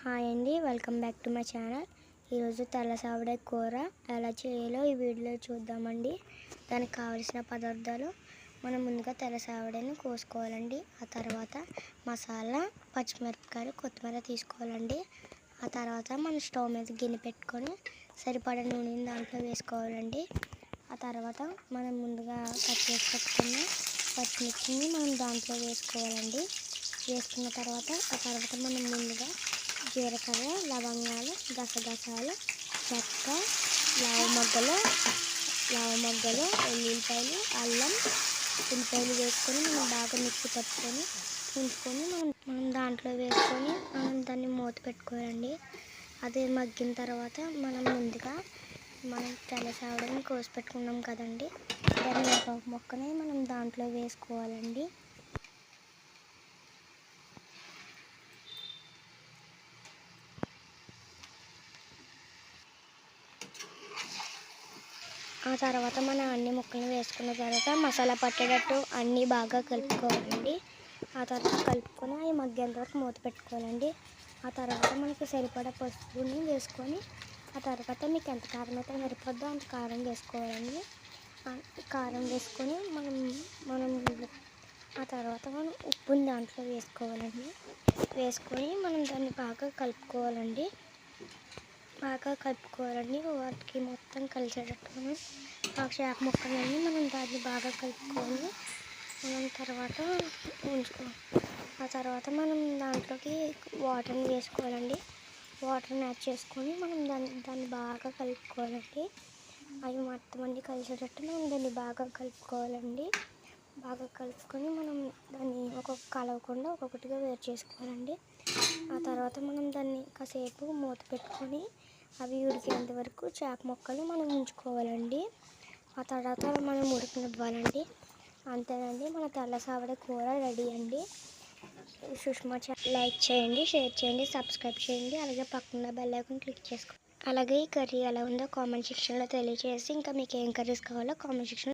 Hi అండి welcome back to my channel. ఈరోజు తెల్లసావిడ కూర ఎలా చేయాలో ఈ వీడియోలో చూద్దామండి. దానికి కావలసిన పదార్థాలు మనం ముందుగా తెల్లసావిడని కోసుకోవాలండి. ఆ తర్వాత మసాలా పచ్చిమిరపకాయలు కొత్తిమీర తీసుకోవాలండి. ఆ తర్వాత మనం స్టవ్ మీద గిన్నె పెట్టుకొని సరిపడా నూనెని దాంట్లో వేసుకోవాలండి. ఆ తర్వాత మనం ముందుగా కట్ చేసి పెట్టుకున్న పచ్చిమిర్చిని మనం దాంట్లో వేసుకోవాలండి. వేసుకున్న తర్వాత ఆ తర్వాత మనం ముందుగా జీలకర్ర లవంగాలు గసగసాలు చెక్క లావు మొగ్గలు లావు మొగ్గలు ఎల్లుల్లిపాయలు అల్లం ఉల్లిపాయలు వేసుకొని మనం బాగా మిక్సీ పట్టుకొని ఉంచుకొని మనం మనం దాంట్లో వేసుకొని మనం దాన్ని మూత పెట్టుకోవాలండి. అది మగ్గిన తర్వాత మనం ముందుగా మనం తెల్లసావడం కోసి పెట్టుకున్నాం కదండి. దాన్ని ఒక మొక్కని మనం దాంట్లో వేసుకోవాలండి. ఆ తర్వాత మనం అన్ని ముక్కలు వేసుకున్న తర్వాత మసాలా పట్టేటట్టు అన్నీ బాగా కలుపుకోవాలండి. ఆ తర్వాత కలుపుకొని అవి మగ్గేంత వరకు మూత పెట్టుకోవాలండి. ఆ తర్వాత మనకి సరిపడా పసుపుని వేసుకొని ఆ తర్వాత మీకు ఎంత కారం అయితే సరిపోద్దో అంత కారం వేసుకోవాలండి. కారం వేసుకొని మనం మనం ఆ తర్వాత మనం ఉప్పుని దాంట్లో వేసుకోవాలండి. వేసుకొని మనం దాన్ని బాగా కలుపుకోవాలండి. బాగా కలుపుకోవాలండి. వాటికి మొత్తం కలిసేటట్టు మనం ఆ చేప ముక్కలన్నీ మనం దాన్ని బాగా కలుపుకొని మనం తర్వాత ఉంచుకో ఆ తర్వాత మనం దాంట్లోకి వాటర్ని వేసుకోవాలండి. వాటర్ని యాడ్ చేసుకొని మనం దాన్ని దాన్ని బాగా కలుపుకోవాలండి. అవి మొత్తం అన్ని కలిసేటట్టు మనం దాన్ని బాగా కలుపుకోవాలండి. బాగా కలుపుకొని మనం దాన్ని ఒక్కొక్క కలవకుండా ఒక్కొక్కటిగా వేరు చేసుకోవాలండి. ఆ తర్వాత మనం దాన్ని కాసేపు మూత పెట్టుకొని అవి ఉడికేంత వరకు చేప మొక్కలు మనం ఉంచుకోవాలండి. ఆ తర్వాత మనం ఉడికినివ్వాలండి. అంతేనండి మన తెల్ల సావిడ కూర రెడీ అండి. సుష్మా లైక్ చేయండి షేర్ చేయండి సబ్స్క్రైబ్ చేయండి అలాగే పక్కన బెల్ ఐకాన్ క్లిక్ చేసుకోండి అలాగే ఈ కర్రీ ఎలా ఉందో కామెంట్ సెక్షన్లో తెలియజేసి ఇంకా మీకు ఏం కర్రీస్ కావాలో కామెంట్ సెక్షన్